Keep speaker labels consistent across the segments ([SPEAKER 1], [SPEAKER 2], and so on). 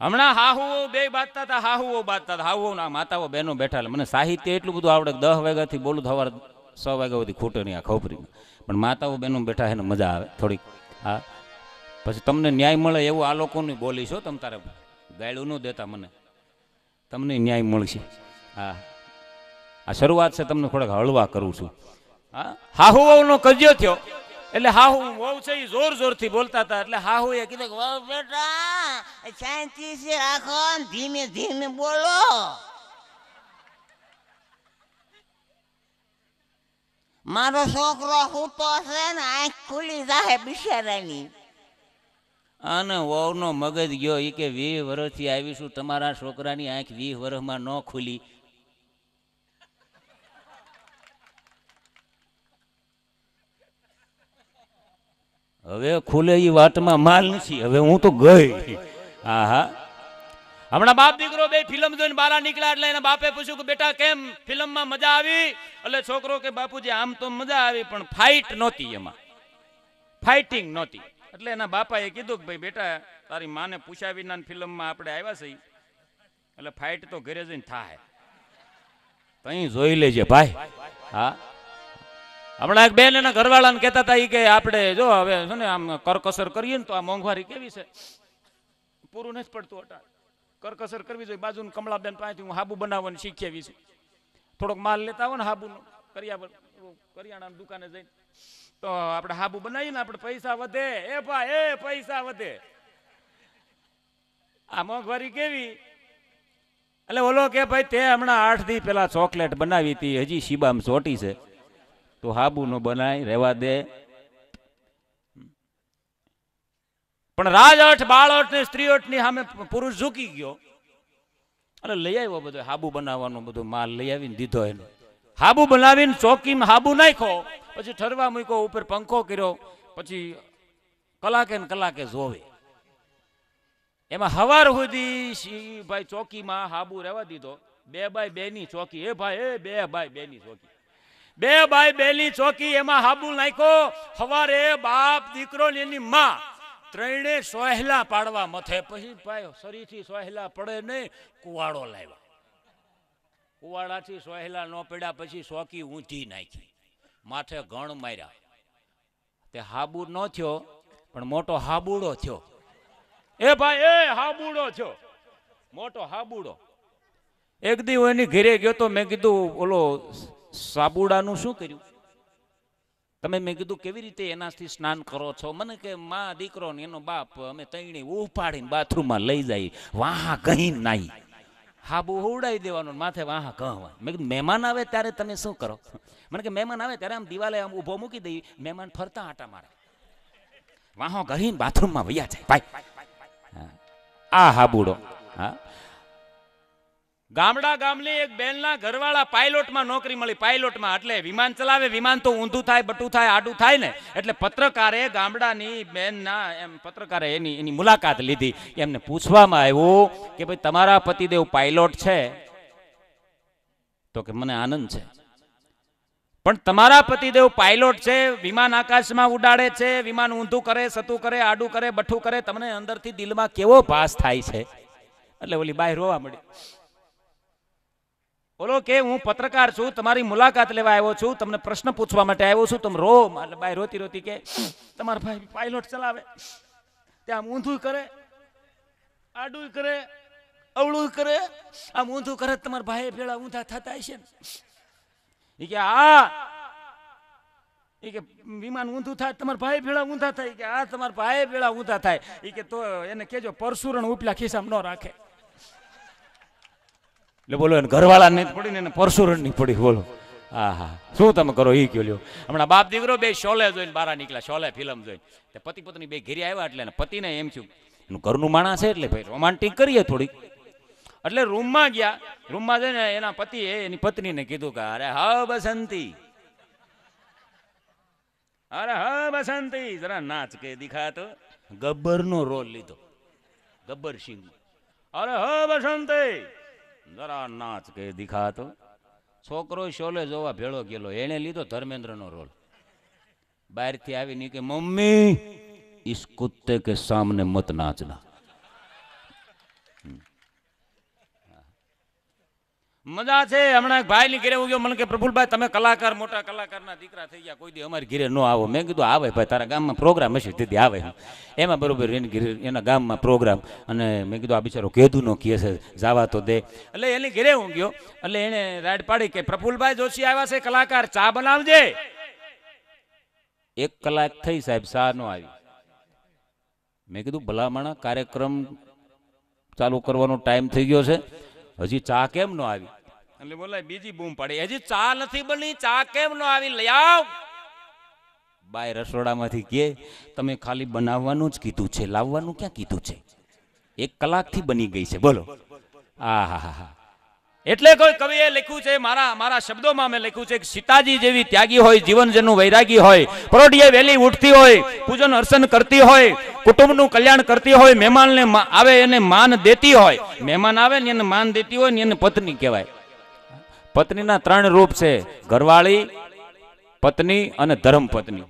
[SPEAKER 1] હમણાં હાહુઓ બે બાંધતા હતા, હાહુઓ બાંધતા હતા. હાહુઓ ના માતાઓ બહેનો બેઠા મને સાહિત્ય એટલું બધું આવડે દસ વાગ્યાથી બોલું સવારે છ વાગ્યા સુધી ખૂટે નહીં આ ખોપરી પણ માતાઓ બહેનો બેઠા એને મજા આવે, થોડીક, હા. પછી તમને ન્યાય મળે એવું આ લોકોની બોલી છો તમ તારે ગાયડું ન દેતા મને. તમને ન્યાય મળશે. હા. આ શરૂઆત છે, તમને થોડાક હળવા કરું છું. હા. હાહુ વહુનો કજ્યો થયો. એટલે હાહુ વહુ છે એ જોર જોરથી બોલતા હતા. એટલે હાહુ એ કીધું
[SPEAKER 2] વહુ બેટા શાંતિથી રાખો ધીમે ધીમે બોલો. મારો છોકરો સૂતો છે ને, આંખ ખુલી જાહે બિચારાની.
[SPEAKER 1] અને વહુનો મગજ ગયો. એ કે, વીસ વર્ષથી આવીશું, તમારા છોકરાની આંખ વીસ વર્ષમાં ન ખુલી. હવે ખુલે એ વાતમાં માલ નથી. હવે હું તો ગઈ. હા હા હમણાં બાપ દીકરો બે ફિલ્મ જોઈને બહાર નીકળ્યા એટલે એના બાપે પૂછ્યું કે, બેટા, કેમ ફિલ્મમાં મજા આવી? એટલે છોકરો કે, બાપુજી, આમ તો મજા આવી, પણ ફાઇટ નહોતી એમાં. ફાઇટિંગ નહોતી. એટલે એના બાપાએ કીધું કે, ભાઈ, બેટા, તારી માને પૂછ્યા વિના ફિલ્મમાં આપણે આવ્યા છીએ. એટલે ફાઇટ તો ઘરે જઈને થાય. તઈ જોઈ લેજે, ભાઈ. હા. હમણાં એક બેન એના ઘરવાળાને કહેતા હતા ઈ કે આપણે જો હવે છે ને આમ કરકસર કરીએ ને તો આ મોંઘવારી કેવી છે? પૂરું નથી પડતું અટાણ. કરકસર કરવી જોઈએ. બાજુનું કમળાબેન પાસેથી હું હાબુ બનાવવાનું શીખી આવી છું. થોડોક માલ લેતા આવો ને હાબુનો. કરિયા કરિયાણાની દુકાને જઈને. તો આપણે હાબુ બનાવીએ ને આપણે પૈસા વધે. એ ભાઈ એ પૈસા વધે. આ મોંઘવારી કેવી? એટલે ઓલો કે ભાઈ, તે હમણાં આઠથી પેલા ચોકલેટ બનાવી હતી. હજી શીબામ ચોટી છે. તો હાબુ નો બનાય, રહેવા દે. પણ રાજઠ બાળઠ ને સ્ત્રીહઠની સામે પુરુષ ઝૂકી ગયો. અને લઈ આવ્યો બધો, હાબુ બનાવવાનો બધો માલ લઈ આવીને દીધો એનો. હાબુ બનાવીને ચોકીમાં હાબુ નાખ્યો, પછી ઠરવા મૂક્યો, ઉપર પંખો કર્યો, પછી કલાકે ને કલાકે જોવે. એમાં હવાર સુધી શી- ભાઈ ચોકીમાં હાબુ રહેવા દીધો. બે બાય બે ની ચોકી. એ ભાઈ, એ બે બાય બે ની ચોકી. બે બાય બેલી ચોકી એમાં હાબુ નાખ્યો. હવારે બાપ દીકરો એની માં ત્રણે સોહેલા પાડવા મથે. પછી ભાઈ શરીરથી સોહેલા પડે નહીં, કુવાડો લાવ્યા. કુવાડાથી સોહેલા ન પડ્યા પછી સોકી ઊંધી નાખી. માથે ગણ માર્યા. તે હાબુ ન થયો, પણ મોટો હાબુડો થયો. એ ભાઈ, એ હાબુડો થયો. મોટો હાબુડો. એક દી હું એની ઘરે ગયો તો મેં કીધું, ઓલો સાબુડાનું શું કર્યું? તમે મેં કીધું, કેવી રીતે એનાથી સ્નાન કરો છો? મને કે, મા, દીકરો ને એનો બાપ અમે તૈણી ઉપાડીને બાથરૂમમાં લઈ જાય, વાહા કહી નાઈ. હાબુ ઉડાવી દેવાનો માથે વાહા કહવા મેં કીધું, મહેમાન આવે ત્યારે તમે શું કરો? મને કે, મહેમાન આવે ત્યારે આમ દિવાલે આમ ઊભો મૂકી દઈ, મહેમાન ફરતા આટા મારે. વાહો ગહીન બાથરૂમમાં વૈયા જાય. ભાઈ. આ હાબુડો. હા. ગામડા ગામની એક બેનના ઘરવાળા પાયલોટમાં નોકરી મળી. પાયલોટમાં એટલે વિમાન ચલાવે, વિમાન તો ઊંધું થાય, બટું થાય, આડું થાય ને. એટલે પત્રકારે ગામડાની બેનના એમ પત્રકારે એની એની મુલાકાત લીધી. એમને પૂછવામાં આવ્યું કે ભાઈ તમારા પતિદેવ પાયલોટ છે? તો કે મને આનંદ છે. પણ તમારા પતિદેવ પાયલોટ છે, વિમાન આકાશમાં ઉડાડે છે, વિમાન ઊંધું કરે, સતું કરે, આડું કરે, બઠું કરે, તમને અંદરથી દિલમાં કેવો ભાસ થાય છે? એટલે ઓલી બાય રોવા મળી ઓલો કે હું પત્રકાર છું, તમારી મુલાકાત લેવા આવ્યો છું, તમને પ્રશ્ન પૂછવા માટે આવ્યો છું. તમે રો એટલે બાય રોતી રોતી કે, તમારા ભાઈ પાયલોટ ચલાવે. ત્યાં ઊંધું કરે, આડું કરે, અવળું કરે. આમ ઊંધું કરે તમારા ભાઈ ભેળા ઊંધા થતા હશે ને. કે આ ઈ કે, વિમાન ઊંધું થાય તમારા ભાઈ ભેળા ઊંધા થાય. કે આ તમારા ભાઈ ભેળા ઊંધા થાય. એ કે, તો એને કેજો પરસુરણ ઉપલા ખિસ્સામાં ન રાખે. એટલે બોલો એને ઘરવાળા નહીં પડી ને એને પરસુરણ નહીં પડી બોલો. હા હા શું તમે કરો? એ કયો લ્યો. હમણાં બાપ દીકરો બે શોલે જોઈને બહાર નીકળ્યા, શોલે ફિલ્મ જોઈને. તે પતિ પત્ની બે ઘેરી આવ્યા એટલે પતિને એમ થયું, એનું ઘરનું માણસ છે એટલે ભાઈ રોમાન્ટિક કરીએ થોડીક. એટલે રૂમમાં ગયા, રૂમમાં જઈને એના પતિએ એની પત્નીને કીધું કે, અરે હા બસંતી. અરે હા બસંતી. જરા નાચ કે દિખાતો. ગબ્બરનો રોલ લીધો. ગબ્બર સિંહ અરે હા બસંતી. જરા નાચ કે દિખાતો. છોકરો શોલે જોવા ભેળો ગયેલો. એને લીધો ધર્મેન્દ્રનો રોલ. બહારથી આવી ની કે, મમ્મી ઈસ કુત્તે કે સામને મત નાચના. મજા છે. હમણાં ભાઈ ની ઘરે ગયો. મને કે, પ્રફુલભાઈ, તમે કલાકાર, મોટા કલાકારના દીકરા થઈ ગયા. કોઈ દી અમારી ઘરે ન આવો. મેં કીધું, આવે ભાઈ, તારા ગામમાં પ્રોગ્રામ હશે, તેથી આવે એમાં બરોબર એની ઘરે, એના ગામમાં પ્રોગ્રામ અને મેં કીધું, આ બિચારો કેદું નો કહે છે, જાવા તો દે. એટલે એની ઘરે હું ગયો. એટલે એને રાડ પાડી કે, પ્રફુલભાઈ જોશી આવ્યા છે, કલાકાર, ચા બનાવજે. એક કલાક થઈ સાહેબ, ચા નો આવી. મેં કીધું, ભલામણા કાર્યક્રમ ચાલુ કરવાનો ટાઈમ થઈ ગયો છે. હજી ચા કેમ ન આવી? એટલે બોલાય, બીજી બૂમ પાડી. હજી ચા નથી બની, ચા કેમ ન આવી? લઈ આવ. બાય રસોડામાંથી કે, તમે ખાલી બનાવવાનું જ કીધું છે, લાવવાનું ક્યાં કીધું છે? એક કલાકથી બની ગઈ છે, બોલો. આ હા હા હા એટલે કોઈ કવિએ લખ્યું છે, મારા મારા શબ્દોમાં મેં લખ્યું છે કે સીતાજી જેવી ત્યાગી હોય જીવન જેનું વૈરાગી હોય પરોઢીએ વહેલી ઉઠતી હોય, પૂજન અર્ચન કરતી હોય, કુટુંબનું કલ્યાણ કરતી હોય, મહેમાનને આવે એને માન દેતી હોય. મહેમાન આવે ને એને માન દેતી હોય ને એને પત્ની કહેવાય. પત્નીના ત્રણ રૂપ છે, ઘરવાળી, પત્ની અને ધર્મપત્ની.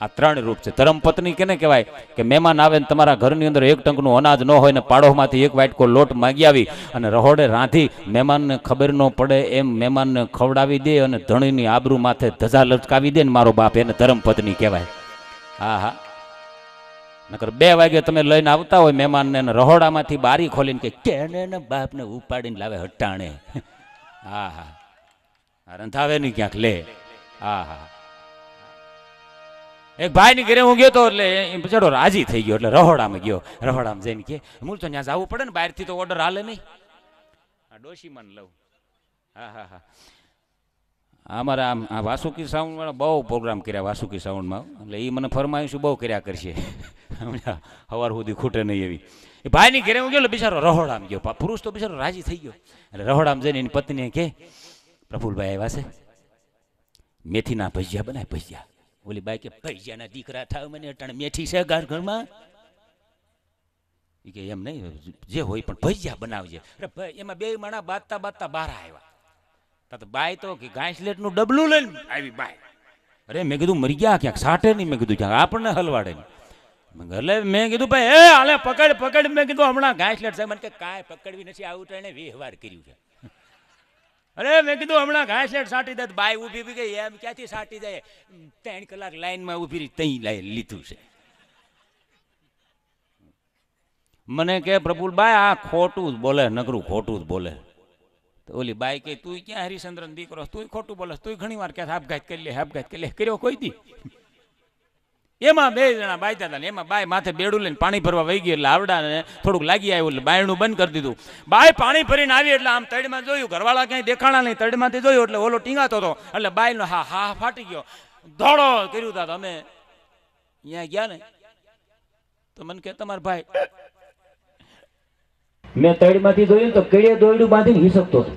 [SPEAKER 1] આ ત્રણ રૂપ છે. ધર્મપત્ની કેને કહેવાય? કે મહેમાન આવે ને તમારા ઘરની અંદર એક ટંકનું અનાજ ન હોય ને પાડોમાંથી એક વાટકો લોટ માગી આવી અને રહોડે રાંધી મહેમાનને ખબર ન પડે એમ મહેમાનને ખવડાવી દે અને ધણીની આબરૂ માથે ધજા લટકાવી દે ને મારો બાપ એને ધર્મપત્ની કહેવાય. હા હા નકર બે વાગે તમે લઈને આવતા હોય મહેમાનને અને રહોડામાંથી બારી ખોલીને કે કેને બાપને ઉપાડીને લાવે હટાણે. હા હા રંધાવે નહીં ક્યાંક લે. હા હા એક ભાઈની ઘરે હું ગયો તો એટલે ચડો રાજી થઈ ગયો, એટલે રહોડામાં ગયો. રહોડામાં જઈને કે, મૂળ તો ત્યાં જવું પડે ને, બહારથી તો ઓર્ડર હાલે નહીં. ડોશી મન લઉં. હા હા હા. અમારા આમ, આ વાસુકી સાઉન્ડ વાળા બહુ પ્રોગ્રામ કર્યા વાસુકી સાઉન્ડમાં એટલે એ મને ફરમાઈશું બહુ કર્યા કરશે. હવાર સુધી ખૂટે નહીં એવી. એ ભાઈની ઘરે હું ગયો એટલે બિચારો રહોડામાં ગયો. પુરુષ તો બિચારો રાજી થઈ ગયો. એટલે રહોડામાં જઈને એની પત્નીએ કે, પ્રફુલભાઈ આવ્યા છે. મેથીના ભજીયા બનાય ભજીયા. ઓલી બાઈ કે ભજીયાના દીકરા થાવ મને અટાણે મેથી છે ઘર ઘરમાં. કે, એમ નહીં, જે હોય પણ ભજીયા બનાવજે. અરે ભાઈ, એમાં બે માણા બાતતા બાતતા બહાર આવ્યા તા બાઈ તો કે ઘાસલેટનું ડબલું લઈને આવી બાઈ. અરે, મેં કીધું, મરી ગયા ક્યાંક? સાટે નહીં? મેં કીધું, ક્યાંક આપણને હલવાડે નહીં. એટલે મેં કીધું, ભાઈ, એ, હાલે, પકડ પકડ. મેં કીધું, હમણાં ઘાસલેટ સાહેબ મને કે, કાંઈ પકડવી નથી, આવું તો એને વ્યવહાર કર્યું છે. અરે, મેં કીધું હમણાં ઘાસલેટ સાટી દે બાઈ ઊભી ઊભી ગઈ, એમ ક્યાંથી સાટી દે? ત્રણ કલાક લાઈનમાં ઊભી રહી, તઈ લાઈ લીધું છે. મને કે પ્રફુલભાઈ આ ખોટું જ બોલે, નકરું ખોટું જ બોલે. તો ઓલી બાઈ કે તું ક્યાં હરિચંદ્રન દીકરો? તું ખોટું બોલે તું ઘણી વાર કે આપઘાત કરી લે, આપઘાત કરી લે. કર્યો કોઈ દી? એમાં બે જણા બાયતા હતા ને, એમાં બાય માથે બેડું લઈને પાણી ભરવા વહી ગઈ એટલે આવડાને થોડુંક લાગી આવ્યું એટલે બાયણું બંધ કરી દીધું. બાય પાણી ભરીને આવી એટલે આમ તળમાં જોયું, ઘરવાળા ક્યાંય દેખાણા નહીં, તળમાંથી જોયું એટલે ઓલો ટીંગાતો હતો એટલે બાયનો હા હા ફાટી ગયો. ધોળો કર્યું તા તમે અહીંયા ગયા ને. તો મને કે તમારા ભાઈ, મેં તળમાંથી જોયું તો કેળે દોયડું બાંધીને હિસકતો હતો.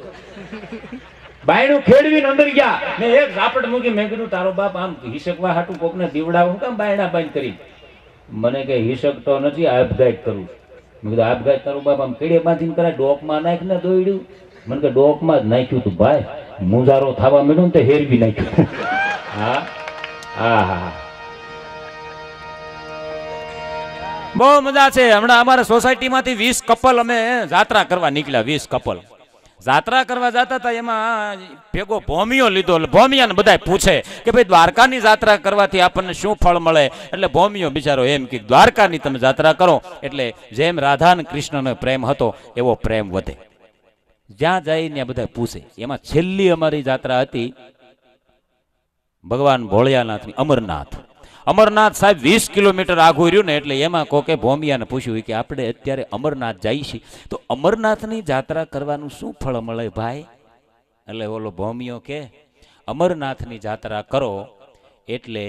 [SPEAKER 1] બાયણું ખેડવીને અંદર ગયા. મેં એક ઝાપટ મૂકી મેં કીધું તારો બાપ આમ હિસકવા હાટું કોકને દીવડાવ હું કામ બાયણા બાંધ કરી મને કે હિસકતો નથી આપઘાત કરું મેં કીધું આપઘાત તારો બાપ આમ કેડે બાંધીને કરાય ડોકમાં નાખ ને દોયડું મને કે ડોકમાં જ નાખ્યું તું ભાઈ. મુંજારો થવા મળ્યો ને તો હેરવી નાખ્યું. હા? હા હા બહુ મજા છે. હમણાં અમારા સોસાયટીમાંથી વીસ કપલ અમે જાત્રા કરવા નીકળ્યા વીસ કપલ જાત્રા કરવા જતા હતા એમાં ભેગો ભોમિયો લીધો. ભોમિયાને બધા પૂછે કે ભાઈ, દ્વારકાની જાત્રા કરવાથી આપણને શું ફળ મળે? એટલે ભોમિયો બિચારો એમ કે, દ્વારકાની તમે જાત્રા કરો. એટલે જેમ રાધા અને કૃષ્ણનો પ્રેમ હતો, એવો પ્રેમ વધે. જ્યાં જાય ત્યાં બધા પૂછે. એમાં છેલ્લી અમારી જાત્રા હતી ભગવાન ભોળિયાનાથની અમરનાથ. અમરનાથ સાહેબ વીસ કિલોમીટર આઘું રહ્યું ને એટલે એમાં કોકે ભોમિયાને પૂછ્યું કે આપણે અત્યારે અમરનાથ જઈએ છીએ. તો અમરનાથની જાત્રા કરવાનું શું ફળ મળે ભાઈ? એટલે ઓલો ભોમિયો કે, અમરનાથની જાત્રા કરો એટલે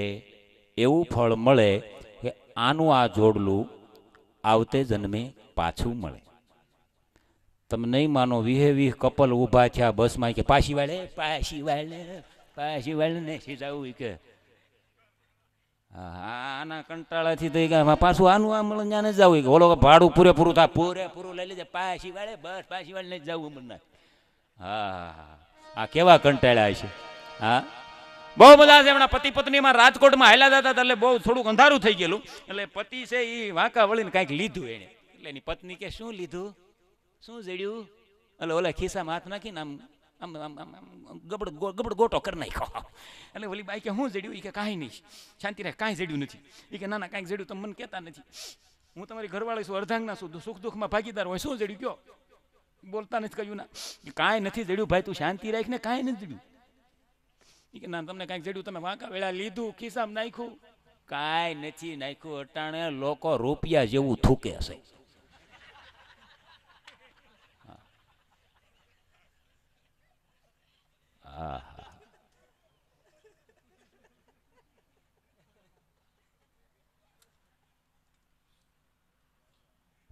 [SPEAKER 1] એવું ફળ મળે કે આનું આ જોડલું આવતે જન્મે પાછું મળે. તમે નહીં માનો, વીહે વીહ કપલ ઊભા થયા બસમાં કે, પાછી વાળે પાછી વાળે પાછી વાળે ને સીધા કે. આના કંટાળાથી તો ગયા પાછું આનું આમ ત્યાં જ જવું. ઓલો ભાડું પૂરેપૂરું થાય. પૂરેપૂરું લઈ લેજે. પાછી વાળે બસ પાછી વાળે નહીં જવું મને હા આ કેવા કંટાળ્યા છે હા? બહુ બધા છે હમણાં પતિ પત્નીમાં રાજકોટમાં હાલ્યા જતા એટલે બહુ થોડુંક અંધારું થઈ ગયેલું. એટલે પતિ છે એ વાંકા વળીને કાંઈક લીધું એને. એટલે એની પત્ની કે, શું લીધું? શું જડ્યું? એટલે ઓલા ખિસ્સામાં હાથ નાખીને આમ આમ આમ આમ આમ ગબડ ગબડ ગોટો કરી નાખ્યો. એટલે ઓલી બાઈ કે, હું જડ્યું? એ કે, કાંઈ નહીં. શાંતિ રહે કાંઈ જડ્યું નથી. એ કે, ના ના કાંઈ જડ્યું તમે મને કહેતા નથી. હું તમારી ઘરવાળી છું, અર્ધાંગના છું સુખ દુઃખમાં ભાગીદાર હોય, શું જડ્યું કયો? બોલતા નથી કહ્યું ના. કાંઈ નથી જડ્યું ભાઈ, તું શાંતિ રાખ ને કાંઈ નથી જડ્યું? કે, ના તમને કાંઈક જડ્યું, તમે વાંકા વેળા લીધું, ખિસ્સામાં નાખ્યું. કાંઈ નથી નાખ્યું, અટાણે લોકો રૂપિયા જેવું થૂકે આહા.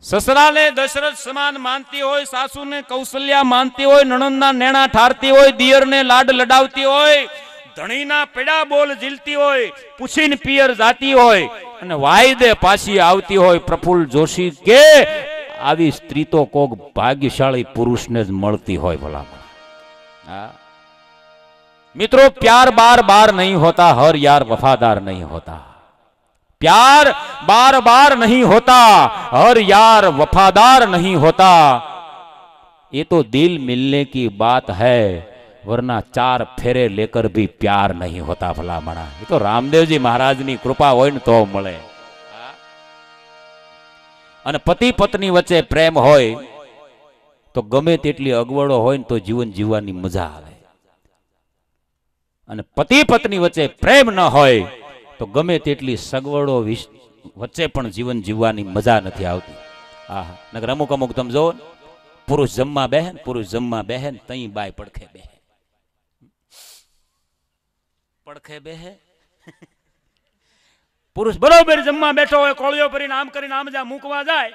[SPEAKER 1] સસરાને દશરથ સમાન માનતી હોય, સાસુને કૌશલ્યા માનતી હોય, નણંદના નેણા ઠારતી હોય, દિયરને લાડ લડાવતી હોય, ધણીના પેડા બોલ ઝીલતી હોય, પૂછીને પિયર જાતી હોય અને વાયદે પાછી આવતી હોય, પ્રફુલ્લ જોશી કે આવી સ્ત્રી તો કોક ભાગ્યશાળી પુરુષને જ મળતી હોય ભલામણ હા मित्रों, प्यार बार बार नहीं होता हर यार वफादार नहीं होता। प्यार बार बार नहीं होता हर यार वफादार नहीं होता। ये तो दिल मिलने की बात है, वरना चार फेरे लेकर भी प्यार नहीं होता भला मना ये तो रामदेव जी महाराज की कृपा हो तो मे पति पत्नी પતિ प्रेम हो પ્રેમ હોય, તો ગમે તેટલી અગવડો जीवन ને मज़ा आए અને પતિ પત્ની વચ્ચે પ્રેમ ન હોય, તો ગમે તેટલી સગવડો વચ્ચે પણ જીવન જીવવાની મજા નથી આવતી. આહા નગર અમુક અમુક તમે જોવો પુરુષ જમવા બહેન પુરુષ જમવા બહેન તઈ બાય પડખે બેહે. પડખે બેહે? પુરુષ બરોબર જમવા બેઠો હોય, કોળિયો ભરીને આમ કરીને આમ જા મૂકવા જાય,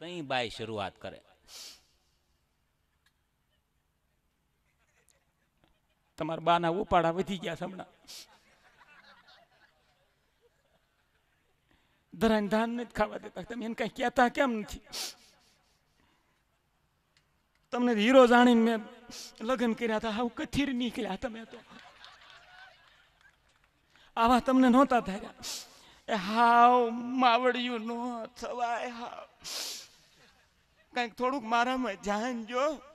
[SPEAKER 1] તઈ બાય શરૂઆત કરે. તમારા બાના ઉપાડા વધી ગયા છે હમણાં. ધાન નથી ખાવા દેતા. તમે એને કઈ કહેતા કેમ નથી? તમને હીરો જાણીને મેં લગ્ન કર્યા હતા. હાવ કથીર નીકળ્યા તમે તો. આવા તમને નહોતા થયા એ હાવ માવડિયું નો થવાય, હાવ. કંઈક થોડુંક મારામાં ધ્યાન જો.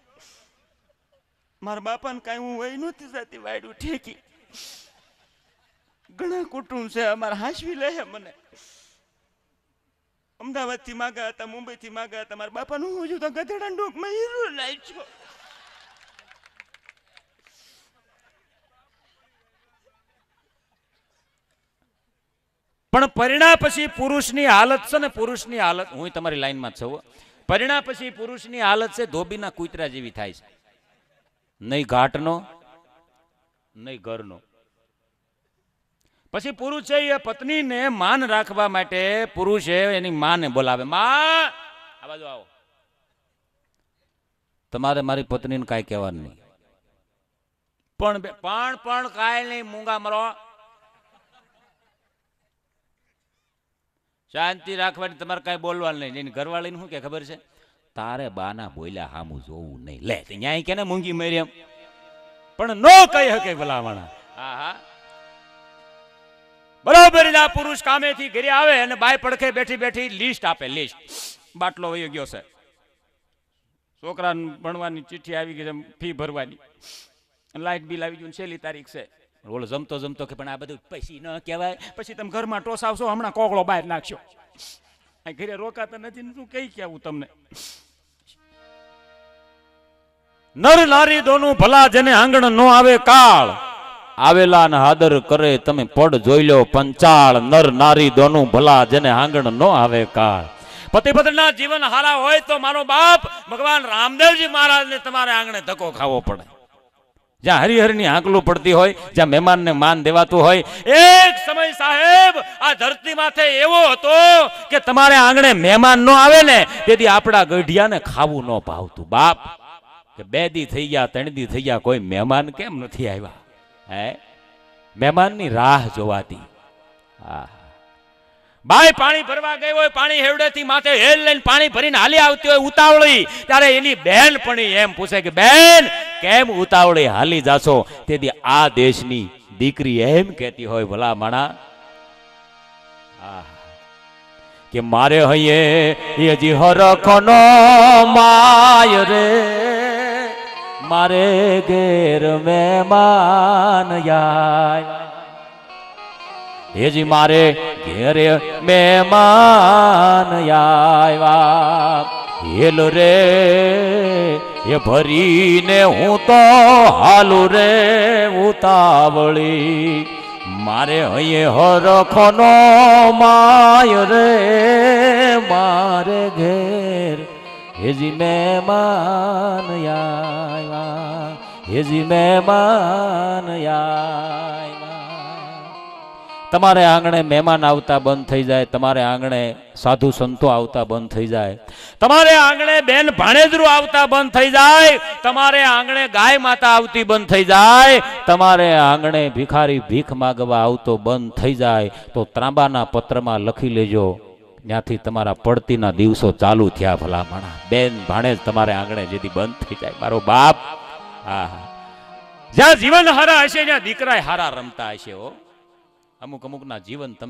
[SPEAKER 1] મારા બાપાને કાંઈ હું વહી નહોતી જતી, વાયડું ઠેકી. ઘણા કુટુંબ છે, અમારે હાંસવી લે મને. અમદાવાદથી માગા હતા, મુંબઈથી માગા હતા, મારા બાપાનું હું જોતા ગધેડા ડોકમાં હીરો લાવ્યો પણ પરિણા પછી પુરુષની હાલત છે ને, પુરુષની હાલત, હું તમારી લાઈનમાં છું પરિણામ પરિણા પછી પુરુષની હાલત છે, ધોબીના કૂતરા જેવી થાય છે. નહીં ઘાટનો, નહીં ઘરનો. પછી પુરુષ છે એ પત્નીને માન રાખવા માટે પુરુષે એની માને બોલાવે. માં! આ બાજુ આવો. તમારે મારી પત્નીને કાંઈ કહેવાનું નહીં. પણ પણ પણ કાંઈ નહીં, મૂંગા મરો. શાંતિ રાખવાની, તમારે કાંઈ બોલવાનું નહીં. એની ઘરવાળીને શું કે ખબર છે? તારે બાના બોલ્યા હામું જોવું નહીં. લે ત્યાં ન્યાય કે ને મૂંગી મરી એમ પણ નો કહી શકે ભલામણા. હા હા બરોબર ના પુરુષ કામેથી ઘરે આવે અને બાય પડખે બેઠી બેઠી લિસ્ટ આપે લિસ્ટ બાટલો વયો ગયો છે. છોકરા ભણવાની ચિઠ્ઠી આવી ગઈ છે ફી ભરવાની. લાઇટ બિલ આવી ગયું છેલ્લી તારીખ છે. રોલ જમતો જમતો કે પણ આ બધું પૈસી ન કહેવાય. પછી તમે ઘરમાં ટોસાવશો હમણાં કોકળો બહાર નાખશો. ઘરે રોકાતા નથી શું કઈ કેવું તમને? નર નારી દોનું ભલા જેને આંગણ નો આવે કાળ. આવેલા ને હાદર કરે તમે પડ જોઈ લો પંચાળ. નર નારી દોનું ભલા જેને આંગણ નો આવે કાળ. પતિ પત્નીના જીવન હારા હોય તો મારો બાપ ભગવાન રામદેવજી મહારાજને તમારે આંગણે ધક્કો ખાવો પડે. જ્યાં હરિહરની આંકલું પડતી હોય, જ્યાં મહેમાનને માન દેવાતું હોય, એક સમય સાહેબ આ ધરતી માથે એવો હતો કે તમારે આંગણે મહેમાન ન આવે ને, તેથી આપણા ગઢિયાને ખાવું ન ભાવતું. બાપ કે બે દી થઈ ગયા ત્રણ દી થઈ ગયા, કોઈ મહેમાન કેમ નથી આવ્યા? હે? મહેમાનની રાહ જોવાતી. બાય પાણી ભરવા ગઈ હોય, પાણી હેવડેથી માથે હેલ લઈને પાણી ભરીને હાલી આવતી હોય, ઉતાવળી. ત્યારે એની બેન પણ એમ પૂછે કે, બેન, કેમ ઉતાવળી? હાલી જાશો. તેથી આ દેશની દીકરી એમ કહેતી હોય, ભલા માણા. કે મારે હૈયે હજી હરખનો માય રે. મારે ઘેર મહેમાન આવ્યા હેજી મારે ઘેર મહેમાન આવ્યા હેલ રે, એ ભરીને હું તો હાલુ રે ઉતાવળી. મારે અહીં હરખનો માય રે, મારે ઘેર હેજી મહેમાન આવ્યા. હેજી મહેમાન આવ્યા. તમારે આંગણે મહેમાન આવતા બંધ થઈ જાય, તમારે આંગણે સાધુ સંતો આવતા બંધ થઈ જાય. તમારે આંગણે બેન ભાણેજરું આવતા બંધ થઈ જાય, તમારે આંગણે ગાય માતા આવતી બંધ થઈ જાય, તમારે આંગણે ભિખારી ભીખ માગવા આવતો બંધ થઈ જાય, તો ત્રાંબાના પત્રમાં લખી લેજો ત્યાંથી તમારા પડતીના દિવસો ચાલુ થયા ભલામણા. બેન ભાણે જ તમારે આંગણે જેથી બંધ થઈ જાય. મારો બાપ, હા હા. જ્યાં જીવન હારા હશે ત્યાં દીકરા હારા રમતા હશે હો. અમુક અમુકના જીવન તમે